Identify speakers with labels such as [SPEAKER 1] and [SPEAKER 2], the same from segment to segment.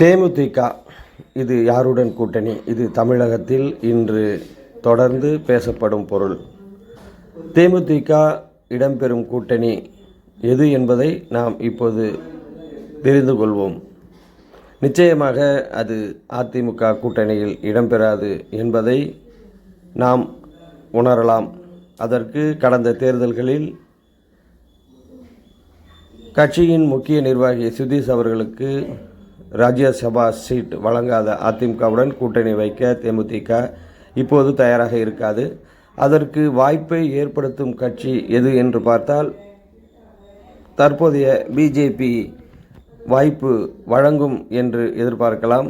[SPEAKER 1] தேமுதிக இது யாருடன் கூட்டணி? இது தமிழகத்தில் இன்று தொடர்ந்து பேசப்படும் பொருள். தேமுதிக இடம்பெறும் கூட்டணி எது என்பதை நாம் இப்போது தெரிந்து கொள்வோம். நிச்சயமாக அது அதிமுக கூட்டணியில் இடம்பெறாது என்பதை நாம் உணரலாம். அதற்கு கடந்த தேர்தல்களில் கட்சியின் முக்கிய நிர்வாகி சுதீஷ் அவர்களுக்கு ராஜ்யசபா சீட் வழங்காத அதிமுகவுடன் கூட்டணி வைக்க தேமுதிக இப்போது தயாராக இருக்காது. அதற்கு வாய்ப்பை ஏற்படுத்தும் கட்சி எது என்று பார்த்தால் தற்போதைய பிஜேபி வாய்ப்பு வழங்கும் என்று எதிர்பார்க்கலாம்.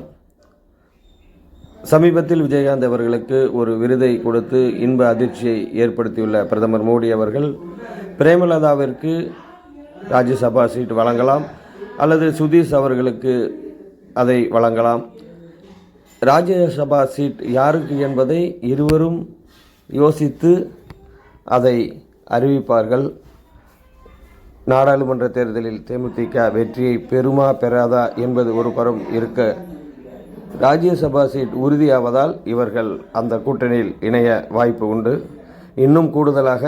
[SPEAKER 1] சமீபத்தில் விஜயகாந்த் அவர்களுக்கு ஒரு விருதை கொடுத்து இன்ப அதிர்ச்சியை ஏற்படுத்தியுள்ள பிரதமர் மோடி அவர்கள் பிரேமலதாவிற்கு ராஜ்யசபா சீட் வழங்கலாம் அல்லது சுதீஷ் அவர்களுக்கு அதை வழங்கலாம். ராஜ்யசபா சீட் யாருக்கு என்பதை இருவரும் யோசித்து அதை அறிவிப்பார்கள். நாடாளுமன்ற தேர்தலில் தேமுதிக வெற்றியை பெறுமா பெறாதா என்பது ஒரு புறம் இருக்க ராஜ்யசபா சீட் உறுதியாவதால் இவர்கள் அந்த கூட்டணியில் இணைய வாய்ப்பு உண்டு. இன்னும் கூடுதலாக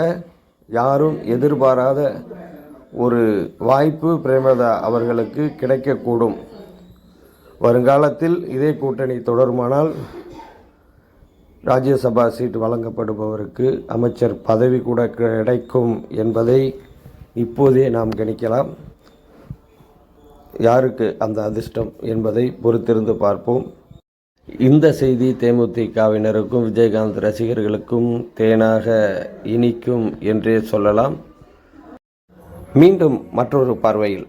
[SPEAKER 1] யாரும் எதிர்பாராத ஒரு வாய்ப்பு பிரேமதா அவர்களுக்கு கிடைக்கக்கூடும். வருங்காலத்தில் இதே கூட்டணி தொடருமானால் ராஜ்யசபா சீட் வழங்கப்படுபவருக்கு அமைச்சர் பதவி கூட கிடைக்கும் என்பதை இப்போதே நாம் கணிக்கலாம். யாருக்கு அந்த அதிர்ஷ்டம் என்பதை பொறுத்திருந்து பார்ப்போம். இந்த செய்தி தேமுதிகவினருக்கும் விஜயகாந்த் ரசிகர்களுக்கும் தேனாக இனிக்கும் என்றே சொல்லலாம். மீண்டும் மற்றொரு பார்வையில்